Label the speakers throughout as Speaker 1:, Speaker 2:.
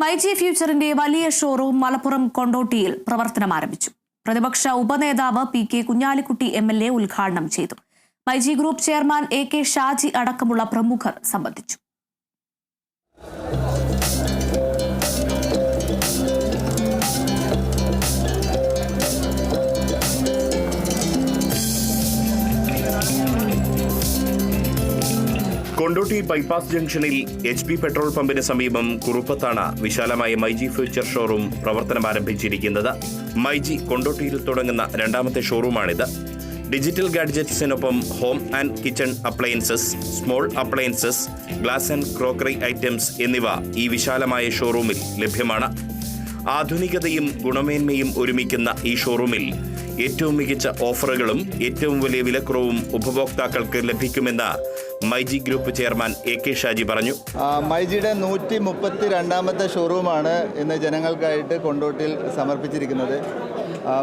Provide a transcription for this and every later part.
Speaker 1: മൈജി ഫ്യൂച്ചറിന്റെ വലിയ ഷോറൂം മലപ്പുറം കൊണ്ടോട്ടിയിൽ പ്രവർത്തനം ആരംഭിച്ചു. പ്രതിപക്ഷ ഉപനേതാവ് P K Kunhalikutty M L A ഉദ്ഘാടനം ചെയ്തു. MyG group chairman A K Shaji അടക്കമുള്ള പ്രമുഖർ സംബന്ധിച്ചു.
Speaker 2: കൊണ്ടോട്ടി ബൈപ്പാസ് ജംഗ്ഷനിൽ എച്ച് പി പെട്രോൾ പമ്പിന് സമീപം കുറുപ്പത്താണ് വിശാലമായ മൈജി ഫ്യൂച്ചർ ഷോറൂം പ്രവർത്തനം ആരംഭിച്ചിരിക്കുന്നത്. മൈജി കൊണ്ടോട്ടിയിൽ തുടങ്ങുന്ന രണ്ടാമത്തെ ഷോറൂമാണിത്. Digital ഗാഡ്ജറ്റ്സിനൊപ്പം home and kitchen appliances small appliances glass and crockery items എന്നിവ ഈ വിശാലമായ ഷോറൂമിൽ ലഭ്യമാണ്. ആധുനികതയും ഗുണമേന്മയും ഒരുമിക്കുന്ന ഈ ഷോറൂമിൽ ഏറ്റവും മികച്ച ഓഫറുകളും ഏറ്റവും വലിയ വിലക്കുറവും ഉപഭോക്താക്കൾക്ക് ലഭിക്കുമെന്ന് myG group chairman A K Shaji പറഞ്ഞു.
Speaker 3: മൈജിയുടെ നൂറ്റി മുപ്പത്തി രണ്ടാമത്തെ ഷോറൂമാണ് ഇന്ന് ജനങ്ങൾക്കായിട്ട് കൊണ്ടോട്ടിയിൽ സമർപ്പിച്ചിരിക്കുന്നത്.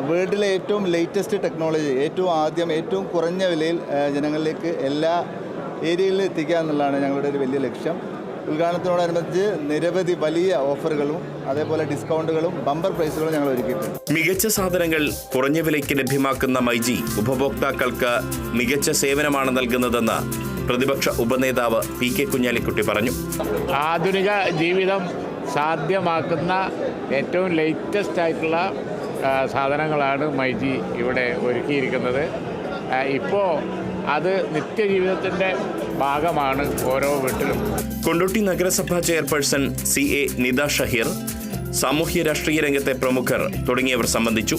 Speaker 3: വേൾഡിലെ ഏറ്റവും ലേറ്റസ്റ്റ് ടെക്നോളജി ഏറ്റവും ആദ്യം ഏറ്റവും കുറഞ്ഞ വിലയിൽ ജനങ്ങളിലേക്ക് എല്ലാ ഏരിയയിലും എത്തിക്കുക എന്നുള്ളതാണ് ഞങ്ങളുടെ ഒരു വലിയ ലക്ഷ്യം. ഉദ്ഘാടനത്തോടനുബന്ധിച്ച് നിരവധി വലിയ ഓഫറുകളും അതേപോലെ ഡിസ്കൗണ്ടുകളും ബമ്പർ പ്രൈസുകളും ഞങ്ങൾ ഒരുക്കിയിട്ടുണ്ട്.
Speaker 2: മികച്ച സാധനങ്ങൾ കുറഞ്ഞ വിലയ്ക്ക് ലഭ്യമാക്കുന്ന മൈജി ഉപഭോക്താക്കൾക്ക് മികച്ച സേവനമാണ് നൽകുന്നതെന്ന് പ്രതിപക്ഷ ഉപനേതാവ് പി കെ കുഞ്ഞാലിക്കുട്ടി പറഞ്ഞു.
Speaker 4: ആധുനിക ജീവിതം സാധ്യമാക്കുന്ന ഏറ്റവും ലേറ്റസ്റ്റ് ആയിട്ടുള്ള സാധനങ്ങളാണ് മൈജി ഇവിടെ ഒരുക്കിയിരിക്കുന്നത്. ഇപ്പോൾ അത് നിത്യജീവിതത്തിന്റെ ഭാഗമാണ് ഓരോ വീട്ടിലും.
Speaker 2: കൊണ്ടോട്ടി നഗരസഭാ chairperson C A Nitha Shaheer സാമൂഹ്യ രാഷ്ട്രീയ രംഗത്തെ പ്രമുഖർ തുടങ്ങിയവർ സംബന്ധിച്ചു.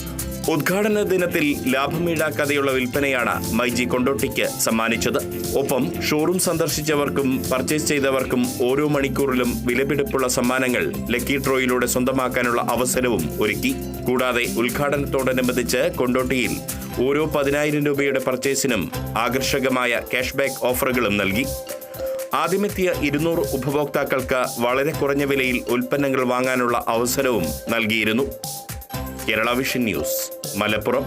Speaker 2: ഉദ്ഘാടന ദിനത്തിൽ ലാഭമീടാക്കാതെയുള്ള വിൽപ്പനയാണ് മൈജി കൊണ്ടോട്ടിക്ക് സമ്മാനിച്ചത്. ഒപ്പം ഷോറൂം സന്ദർശിച്ചവർക്കും പർച്ചേസ് ചെയ്തവർക്കും ഓരോ മണിക്കൂറിലും വിലപിടിപ്പുള്ള സമ്മാനങ്ങൾ ലക്കി ഡ്രോയിലൂടെ സ്വന്തമാക്കാനുള്ള അവസരവും ഒരുക്കി. കൂടാതെ ഉദ്ഘാടനത്തോടനുബന്ധിച്ച് കൊണ്ടോട്ടിയിൽ ഓരോ പതിനായിരം രൂപയുടെ പർച്ചേസിനും ആകർഷകമായ ക്യാഷ്ബാക്ക് ഓഫറുകളും നൽകി. ആദ്യമെത്തിയ ഇരുന്നൂറ് ഉപഭോക്താക്കൾക്ക് വളരെ കുറഞ്ഞ വിലയിൽ ഉൽപ്പന്നങ്ങൾ വാങ്ങാനുള്ള അവസരവും നൽകിയിരുന്നു. Kerala vision news Malappuram.